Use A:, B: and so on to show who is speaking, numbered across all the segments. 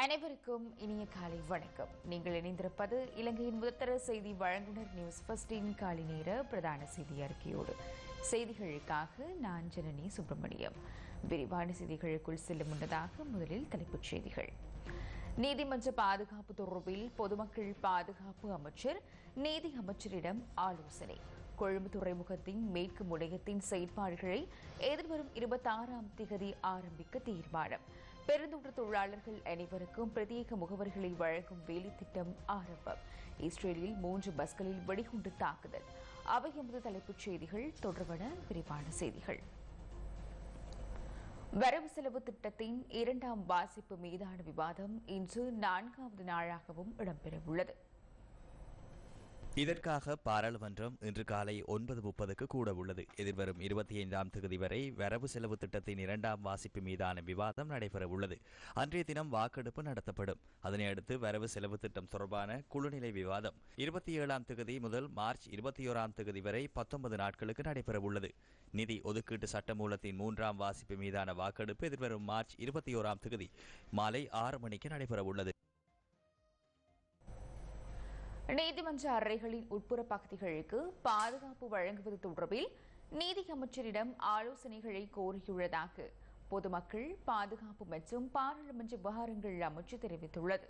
A: அனைவருக்கும் இனிய காலை வணக்கம். நீங்கள் இணைந்திருப்பது இலங்கையின் முதத்தர செய்தி வழங்குனர் நியூஸ் ஃபர்ஸ்டின் காலை நேர பிரதான செய்தி அறிக்கையோடு. செய்திகளுக்காக நான் ஜனனி சுப்பிரமணியம். விரிவான செய்திகளுக்குள் செல்லும் முன்னதாக முதலில் தலைப்புச் செய்திகள். நீதிமன்ற பாதுகாப்பு தொடர்பில் பொதுமக்கள் பாதுகாப்பு அமைச்சர் நீதி அமைச்சரிடம் ஆலோசனை. கொழும்பு துறைமுகத்தின் மேற்கு முனையத்தின் செயற்பாடுகளை எதிர்வரும் இருபத்தாறாம் திகதி ஆரம்பிக்க தீர்மானம். பெருந்தோட்ட தொழிலாளர்கள் அனைவருக்கும் பிரத்யேக முகவர்களை வழங்கும் வேலை திட்டம் ஆரம்பம். இஸ்ரேலில் மூன்று பஸ்களில் வெடிகுண்டு தாக்குதல். அவை எமது தலைப்புச் செய்திகள். தொடர்பான விரிவான செய்திகள். வரவு செலவு திட்டத்தின் இரண்டாம் வாசிப்பு மீதான விவாதம் இன்று நான்காவது நாளாகவும் இடம்பெறவுள்ளது.
B: இதற்காக பாராளுமன்றம் இன்று காலை ஒன்பது முப்பதுக்கு கூட உள்ளது. எதிர்வரும் இருபத்தி ஐந்தாம் தேதி வரை வரவு செலவு திட்டத்தின் இரண்டாம் வாசிப்பு மீதான விவாதம் நடைபெற உள்ளது. அன்றைய தினம் வாக்கெடுப்பு நடத்தப்படும். அதனை அடுத்து வரவு செலவு திட்டம் தொடர்பான குழுநிலை விவாதம். இருபத்தி ஏழாம் தேதி முதல் மார்ச் இருபத்தி ஓராம் தேதி வரை பத்தொன்பது நாட்களுக்கு நடைபெற உள்ளது. நிதி ஒதுக்கீட்டு சட்டமூலத்தின் மூன்றாம் வாசிப்பு மீதான வாக்கெடுப்பு எதிர்வரும் மார்ச் இருபத்தி ஓராம் தேதி மாலை ஆறு மணிக்கு நடைபெற உள்ளது.
A: நீதிமன்ற அறைகளின் உட்புற பகுதிகளுக்கு பாதுகாப்பு வழங்குவது தொடர்பில் நீதி அமைச்சரிடம் ஆலோசனைகளை கோரியுள்ளதாக பொதுமக்கள் பாதுகாப்பு மற்றும் பாராளுமன்ற விவகாரங்கள் அமைச்சு தெரிவித்துள்ளது.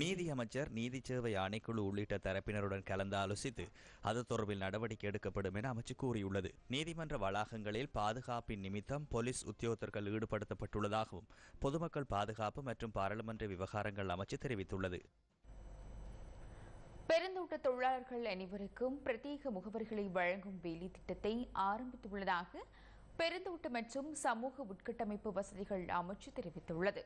B: நீதி அமைச்சர் நீதி சேவை ஆணைக்குழு உள்ளிட்ட தரப்பினருடன் கலந்து ஆலோசித்து அது தொடர்பில் நடவடிக்கை எடுக்கப்படும் என அமைச்சு கூறியுள்ளது. நீதிமன்ற வளாகங்களில் பாதுகாப்பின் நிமித்தம் போலீஸ் உத்தியோகத்தர்கள் ஈடுபடுத்தப்பட்டுள்ளதாகவும் பொதுமக்கள் பாதுகாப்பு மற்றும் பாராளுமன்ற விவகாரங்கள் அமைச்சு தெரிவித்துள்ளது.
A: பெருந்தோட்ட தொழிலாளர்கள் அனைவருக்கும் பிரத்யேக முகவர்களை வழங்கும் வேலை திட்டத்தை ஆரம்பித்துள்ளதாக பெருந்தோட்ட மற்றும் சமூக உட்கட்டமைப்பு வசதிகள் அமைச்சு தெரிவித்துள்ளது.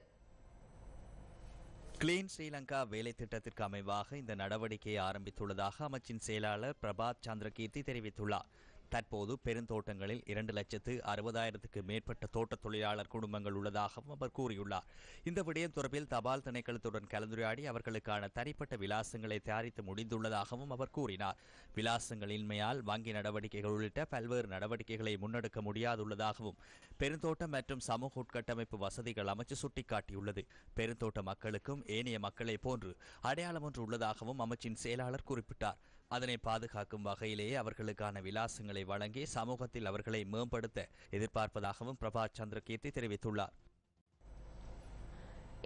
B: கிளீன் ஸ்ரீலங்கா வேலை திட்டத்திற்கு அமைவாக இந்த நடவடிக்கையை ஆரம்பித்துள்ளதாக அமைச்சின் செயலாளர் பிரபாத் சந்திரகீர்த்தி தெரிவித்துள்ளார். தற்போது பெருந்தோட்டங்களில் இரண்டு லட்சத்து அறுபதாயிரத்துக்கு மேற்பட்ட தோட்ட தொழிலாளர் குடும்பங்கள் உள்ளதாகவும் அவர் கூறியுள்ளார். இந்த விடயம் தொடர்பில் தபால் திணைக்களத்துடன் கலந்துரையாடி அவர்களுக்கான தனிப்பட்ட விலாசங்களை தயாரித்து முடிந்துள்ளதாகவும் அவர் கூறினார். விலாசங்களின்மையால் வங்கி நடவடிக்கைகள் உள்ளிட்ட பல்வேறு நடவடிக்கைகளை முன்னெடுக்க முடியாதுள்ளதாகவும் பெருந்தோட்டம் மற்றும் சமூக உட்கட்டமைப்பு வசதிகள் அமைச்சு சுட்டிக்காட்டியுள்ளது. பெருந்தோட்ட மக்களுக்கும் ஏனைய மக்களை போன்று அடையாளம் ஒன்று உள்ளதாகவும் அமைச்சின் செயலாளர் குறிப்பிட்டார். அதனை பாதுகாக்கும் வகையிலேயே அவர்களுக்கான விலாசங்களை வழங்கி சமூகத்தில் அவர்களை மேம்படுத்த எதிர்பார்ப்பதாகவும் பிரபா சந்திரகீர்த்தி தெரிவித்துள்ளார்.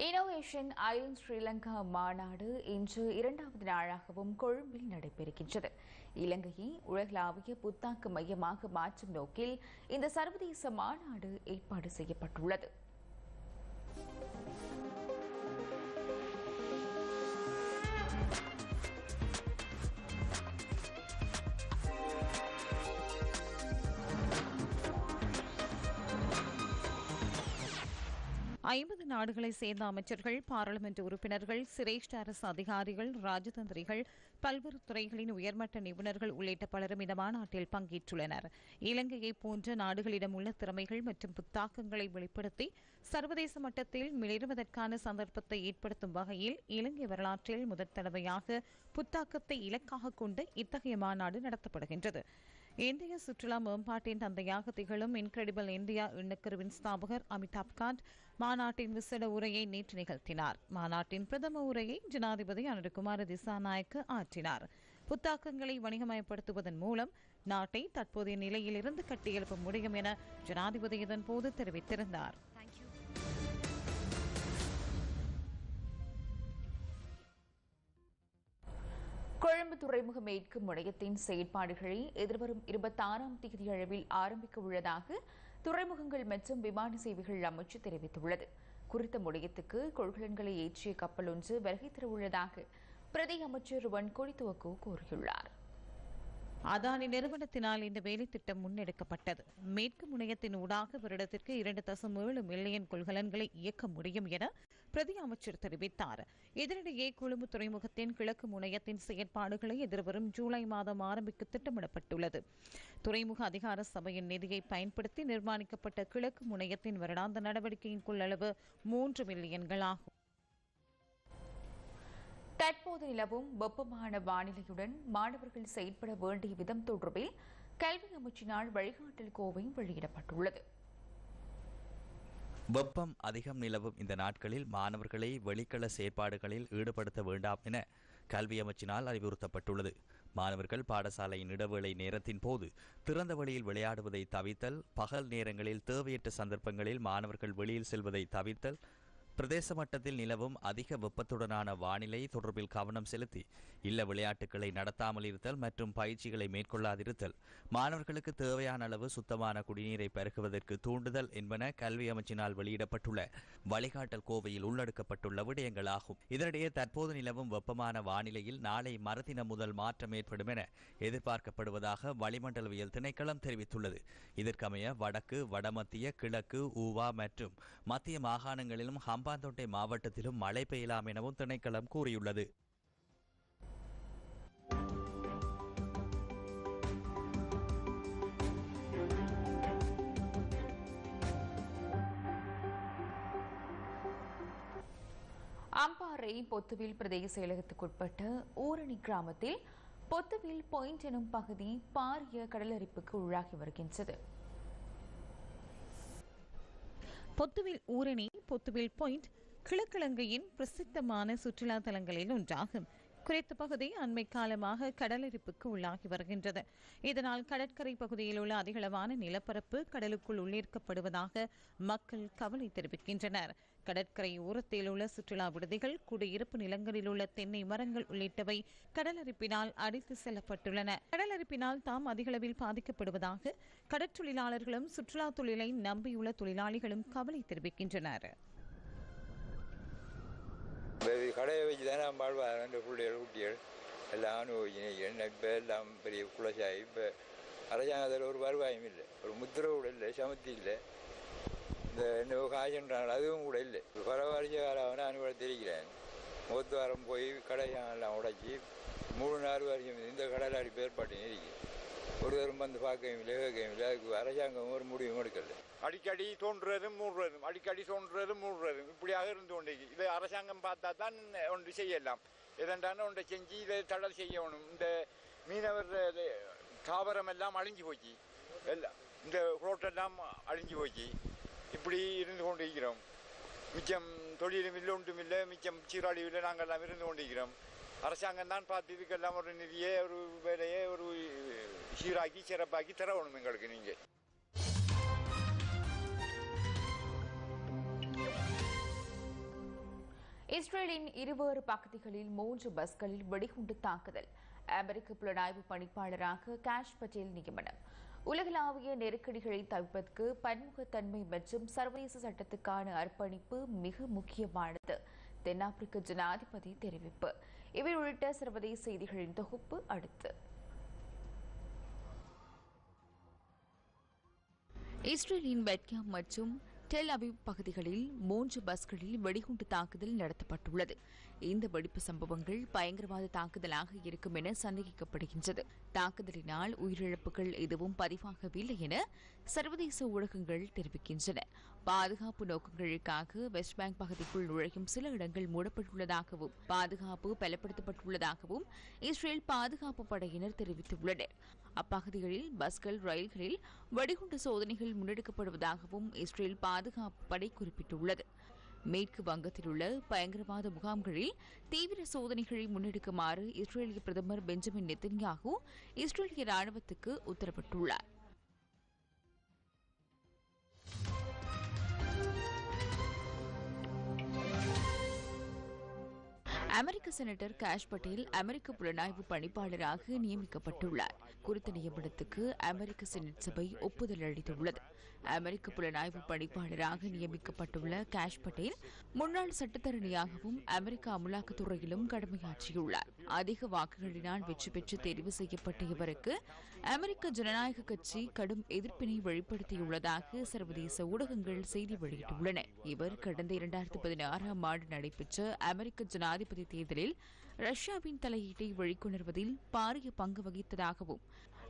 A: இனோவேஷன் ஐலண்ட் ஸ்ரீலங்கா மாநாடு இன்று இரண்டாவது நாளாகவும் கொழும்பில் நடைபெறுகின்றது. இலங்கையை உலகளாவிய புத்தாக்க மையமாக மாற்றும் நோக்கில் இந்த சர்வதேச மாநாடு ஏற்பாடு செய்யப்பட்டுள்ளது.
C: ஐம்பது நாடுகளை சேர்ந்த அமைச்சர்கள் பாராளுமன்ற உறுப்பினர்கள் சிரேஷ்ட அரசு அதிகாரிகள் ராஜதந்திரிகள் பல்வேறு துறைகளின் உயர்மட்ட நிபுணர்கள் உள்ளிட்ட பலரும் இந்த மாநாட்டில் பங்கேற்றுள்ளனர். இலங்கையை போன்ற நாடுகளிடம் உள்ள திறமைகள் மற்றும் புத்தாக்கங்களை வெளிப்படுத்தி சர்வதேச மட்டத்தில் மிளிருவதற்கான சந்தர்ப்பத்தை ஏற்படுத்தும் வகையில் இலங்கை வரலாற்றில் முதற் தடவையாக புத்தாக்கத்தை இலக்காக கொண்டு இத்தகைய மாநாடு நடத்தப்படுகின்றது. இந்திய சுற்றுலா மேம்பாட்டின் தந்தையாக திகழும் இன்கிரெடிபிள் இந்தியா எண்ணக்கருவின் ஸ்தாபகர் அமிதாப் காந்த் மாநாட்டின் விசேட உரையை நேற்று நிகழ்த்தினார். மாநாட்டின் பிரதம உரையை ஜனாதிபதி அனுருகுமார திசாநாயக்கு ஆற்றினார். புத்தாக்கங்களை வணிகமயப்படுத்துவதன் மூலம் நாட்டை தற்போதைய நிலையிலிருந்து கட்டியெழுப்ப முடியும் என ஜனாதிபதி இதன்போது தெரிவித்திருந்தார்.
A: கொழும்பு துறைமுக மேற்கு முனையத்தின் செயற்பாடுகளை எதிர்வரும் இருபத்தாறாம் தேதி அளவில் ஆரம்பிக்க உள்ளதாக துறைமுகங்கள் மற்றும் விமான சேவைகள் அமைச்சு தெரிவித்துள்ளது. குறித்த முனையத்துக்கு கொள்கலன்களை ஏற்றிய கப்பல் ஒன்று வருகை தரவுள்ளதாக பிரதி அமைச்சர் வன்கொடி துவக்கு கூறியுள்ளார்.
C: அதானி நிறுவனத்தினால் இந்த வேலை திட்டம் முன்னெடுக்கப்பட்டது. மேற்கு முனையத்தின் ஊடாக வருடத்திற்கு இரண்டு தசம் ஏழு மில்லியன் கொள்கலன்களை இயக்க முடியும் என பிரதி அமைச்சர் தெரிவித்தார். இதனிடையே கொழும்பு துறைமுகத்தின் கிழக்கு முனையத்தின் செயற்பாடுகளை எதிர்வரும் ஜூலை மாதம் ஆரம்பிக்க திட்டமிடப்பட்டுள்ளது. துறைமுக அதிகார சபையின் நிதியை பயன்படுத்தி நிர்மாணிக்கப்பட்ட கிழக்கு முனையத்தின் வருடாந்த நடவடிக்கையின் கொள்ளளவு மூன்று மில்லியன்கள் ஆகும்.
A: தற்போது நிலவும் வெப்பமான வானிலையுடன் மாணவர்கள் செயற்பட வேண்டிய விதம் தொடர்பில் கல்வி அமைச்சினால் வழிகாட்டல் கோவை வெளியிடப்பட்டுள்ளது.
B: வெப்பம் அதிகம் நிலவும் இந்த நாட்களில் மாணவர்களை வெளிக்கள செயற்பாடுகளில் ஈடுபடுத்த வேண்டாம் என கல்வி அமைச்சினால் அறிவுறுத்தப்பட்டுள்ளது. மாணவர்கள் பாடசாலையின் இடவேளை நேரத்தின் போது திறந்த வழியில் விளையாடுவதை தவிர்த்தல் பகல் நேரங்களில் தேவையற்ற சந்தர்ப்பங்களில் மாணவர்கள் வெளியில் செல்வதை தவிர்த்தல் பிரதேச மட்டத்தில் நிலவும் அதிக வெப்பத்துடனான வானிலை தொடர்பில் கவனம் செலுத்தி இல்ல விளையாட்டுகளை நடத்தாமல் இருத்தல் மற்றும் பயிற்சிகளை மேற்கொள்ளாதிருத்தல் மாணவர்களுக்கு தேவையான அளவு சுத்தமான குடிநீரை பருகுவதற்கு தூண்டுதல் என்பன கல்வி அமைச்சினால் வெளியிடப்பட்டுள்ள வழிகாட்டல் கோவையில் உள்ளடக்கப்பட்டுள்ள விடயங்களாகும். இதனிடையே தற்போது நிலவும் வெப்பமான வானிலையில் நாளை மறுதினம் முதல் மாற்றம் ஏற்படும் என எதிர்பார்க்கப்படுவதாக வளிமண்டலவியல் திணைக்களம் தெரிவித்துள்ளது. இதற்கமைய வடக்கு வடமத்திய கிழக்கு ஊவா மற்றும் மத்திய மாகாணங்களிலும் ஹம்பாந்தோட்டை மாவட்டத்திலும் மழை பெய்யலாம் எனவும் திணைக்களம் கூறியுள்ளது.
A: அம்பாறை பொத்துவில் பிரதேச செயலகத்துக்குட்பட்ட ஊரணி கிராமத்தில் பொத்துவில் பாயிண்ட் எனும் பகுதி பாரிய கடலரிப்புக்கு உள்ளாகி வருகின்றது.
C: பொத்துவில் ஊரணி கொத்துவில் பாயிண்ட் கிழக்கிழங்கையின் பிரசித்தமான சுற்றுலா தலங்களில் ஒன்றாகும். குறித்த பகுதி அண்மை காலமாக கடலரிப்புக்கு உள்ளாகி வருகின்றது. இதனால் கடற்கரை பகுதியில் உள்ள அதிகளவான நிலப்பரப்பு கடலுக்குள் உள்ளீர்க்கப்படுவதாக மக்கள் கவலை தெரிவிக்கின்றனர். கடற்கரை ஓரத்தில் உள்ள சுற்றுலா விடுதிகள் குடியிருப்பு நிலங்களில் உள்ள தென்னை மரங்கள் உள்ளிட்டவை கடலரிப்பினால் அடித்து செல்லப்பட்டுள்ளன. கடலரிப்பினால் தாம் அதிகளவில் பாதிக்கப்படுவதாக கடற்தொழிலாளர்களும் சுற்றுலா தொழிலை நம்பியுள்ள தொழிலாளிகளும் கவலை தெரிவிக்கின்றனர்.
D: கடையை வச்சு தானே நம்ம வாழ்வாங்க ரெண்டு பிள்ளைகள் குட்டிகள். எல்லாம் அனுபவிச்சு இப்போ எல்லாம் பெரிய குலசாயி. இப்போ அரசாங்கத்தில் ஒரு வருவாயும் இல்லை. ஒரு முத்திரை கூட இல்லை சமத்தி இல்லை. இந்த என்ன காய்ச்சன்றாங்க அதுவும் கூட இல்லை. பரவாயில்ல காலம் அனுபவம் தெரிவிக்கிறேன் முகத்து வாரம் போய் கடையெல்லாம் உடைச்சி மூணு நாலு வருஷம் இந்த கடையில் அடி ஏற்பாட்டு இருக்கு ஒரு வந்து பார்க்கவும் இல்லை கேட்கவும் இல்லை. அதுக்கு அரசாங்கம் ஒரு முடிவும் எடுக்கலை.
E: அடிக்கடி தோன்றுறதும் மூடுறதும் அடிக்கடி தோன்றுறதும் மூடுறதும். இப்படியாக இருந்து கொண்டிருக்கு இதை அரசாங்கம் பார்த்தா தான் ஒன்று செய்யலாம். எதென்றான ஒன்றை செஞ்சு இதை தடல் செய்யணும். இந்த மீனவர் தாவரம் எல்லாம் அழிஞ்சு போச்சு. எல்லாம் இந்த ரோட்டெல்லாம் அழிஞ்சு போச்சு. இப்படி இருந்து கொண்டிருக்கிறோம் மிச்சம் தொழிலும் இல்லை ஒன்றும் இல்லை. மிச்சம் சீராழியும் இல்லை. நாங்கள் எல்லாம் இருந்து கொண்டிருக்கிறோம் அரசாங்கம் தான் பார்த்து இதுக்கெல்லாம் ஒரு நிதியை ஒரு வேலையை ஒரு சீராக்கி சிறப்பாக்கி தரணும் எங்களுக்கு நீங்கள்.
A: இஸ்ரேலின் இருவேறு பகுதிகளில் மூன்று பஸ்களில் வெடிகுண்டு தாக்குதல். அமெரிக்க புலனாய்வு பணிப்பாளராக காஷ் பட்டேல் நியமனம். உலகளாவிய நெருக்கடிகளை தவிர்ப்பதற்கு பன்முகத்தன்மை மற்றும் சர்வதேச சட்டத்துக்கான அர்ப்பணிப்பு மிக முக்கியமானது. தென்னாப்பிரிக்க ஜனாதிபதி தெரிவிப்பு. இவை உள்ளிட்ட சர்வதேச செய்திகளின் தொகுப்பு அடுத்து. இஸ்ரேலின் பெட்காம் மற்றும் டெல் அவிவ் பகுதிகளில் மூன்று பஸ்களில் வெடிகுண்டு தாக்குதல் நடத்தப்பட்டுள்ளது. இந்த வெடிப்பு சம்பவங்கள் பயங்கரவாத தாக்குதலாக இருக்கும் என சந்தேகிக்கப்படுகின்றது. தாக்குதலினால் உயிரிழப்புகள் எதுவும் பதிவாகவில்லை என சர்வதேச ஊடகங்கள் தெரிவிக்கின்றன. பாதுகாப்பு நோக்கங்களுக்காக வெஸ்ட் பேங்க் பகுதிக்குள் நுழையும் சில இடங்கள் மூடப்பட்டுள்ளதாகவும் பாதுகாப்பு பலப்படுத்தப்பட்டுள்ளதாகவும் இஸ்ரேல் பாதுகாப்பு படையினர் தெரிவித்துள்ளனர். அப்பகுதிகளில் பஸ்கள் ரயில்களில் வெடிகுண்டு சோதனைகள் முன்னெடுக்கப்படுவதாகவும் இஸ்ரேல் பாதுகாப்பு படை குறிப்பிட்டுள்ளது. மேற்கு வங்கத்தில் உள்ள பயங்கரவாத முகாம்களில் தீவிர சோதனைகளை முன்னெடுக்குமாறு இஸ்ரேலிய பிரதமர் பெஞ்சமின் நெத்தன்யாகு இஸ்ரேலிய ராணுவத்துக்கு உத்தரவிட்டுள்ளார். அமெரிக்க செனட்டர் காஷ் பட்டேல் அமெரிக்க புலனாய்வு பணிப்பாளராக நியமிக்கப்பட்டுள்ளார். குறித்த நியமனத்துக்கு அமெரிக்க செனட் சபை ஒப்புதல் அளித்துள்ளது. அமெரிக்க புலனாய்வு பணிப்பாளராக நியமிக்கப்பட்டுள்ள காஷ் பட்டேல் முன்னாள் சட்டத்தரணியாகவும் அமெரிக்க அமலாக்கத்துறையிலும் கடமையாற்றியுள்ளார். அதிக வாக்குகளினால் வெற்றி பெற்று தெரிவு செய்யப்பட்ட இவருக்கு அமெரிக்க ஜனநாயக கட்சி கடும் எதிர்ப்பினை வெளிப்படுத்தியுள்ளதாக சர்வதேச ஊடகங்கள் செய்தி வெளியிட்டுள்ளன. இவர் கடந்த இரண்டாயிரத்தி பதினாறாம் ஆண்டு நடைபெற்ற அமெரிக்க ஜனாதிபதி தேர்தலில் ரஷ்யாவின் தலையீட்டை வெளிக்கொணர்வதில் பாரிய பங்கு வகித்ததாகவும்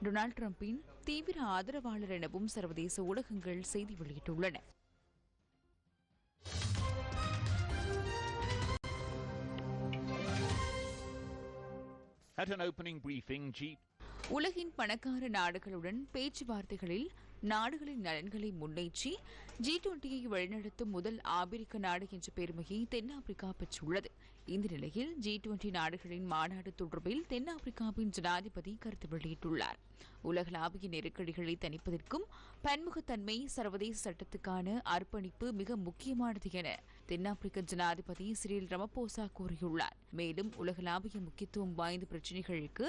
A: டொனால்டு டிரம்பின் தீவிர ஆதரவாளர் எனவும் சர்வதேச ஊடகங்கள் செய்தி வெளியிட்டுள்ளன
F: At an opening briefing, G.
A: உலகின் பணக்கார நாடுகளுடன் பேச்சுவார்த்தைகளில் நாடுகளின் நலன்களை முன்னேற்றி ஜி டுவெண்டியை வழிநடத்தும் முதல் ஆபிரிக்க நாடு என்ற பெருமையை தென்னாப்பிரிக்கா பெற்றுள்ளது இந்த நிலையில் ஜி டுவெண்டி நாடுகளின் மாநாடு தொடர்பில் தென்னாப்பிரிக்காவின் ஜனாதிபதி கருத்து வெளியிட்டுள்ளார். உலகளாவிய நெருக்கடிகளை தணிப்பதற்கும் பன்முகத்தன்மை சர்வதேச சட்டத்துக்கான அர்ப்பணிப்பு மிக முக்கியமானது என தென்னாப்பிரிக்க ஜனாதிபதி சிறில் ரமபோசா கூறியுள்ளார். மேலும் உலகளாவிய முக்கியத்துவம் வாய்ந்த பிரச்சினைகளுக்கு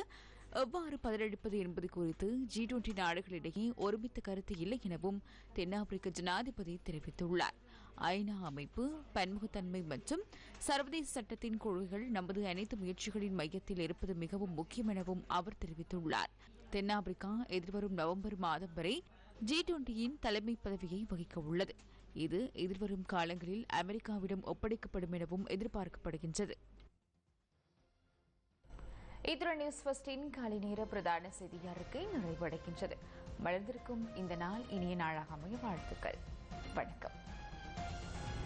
A: எவ்வாறு பதிலளிப்பது என்பது குறித்து ஜி டுவெண்டி நாடுகளிடையே ஒருமித்த கருத்து இல்லை எனவும் தென்னாப்பிரிக்க ஜனாதிபதி தெரிவித்துள்ளார். ஐநா அமைப்பு பன்முகத்தன்மை மற்றும் சர்வதேச சட்டத்தின் கொள்கைகள் நமது அனைத்து முயற்சிகளின் மையத்தில் இருப்பது மிகவும் முக்கியம் எனவும் அவர் தெரிவித்துள்ளார். தென்னாப்பிரிக்கா எதிர்வரும் நவம்பர் மாதம் வரை ஜி டுவெண்டியின் தலைமை பதவியை வகிக்க உள்ளது. இது எதிர்வரும் காலங்களில் அமெரிக்காவிடம் ஒப்படைக்கப்படும் எனவும் எதிர்பார்க்கப்படுகின்றது. இத்துடன் நியூஸ் ஃபர்ஸ்டின் காலை நேர பிரதான செய்தி அறிக்கை நிறைவடைகின்றது. மலர்ந்திருக்கும் இந்த நாள் இனிய நாளாக அமைய வாழ்த்துக்கள். வணக்கம்.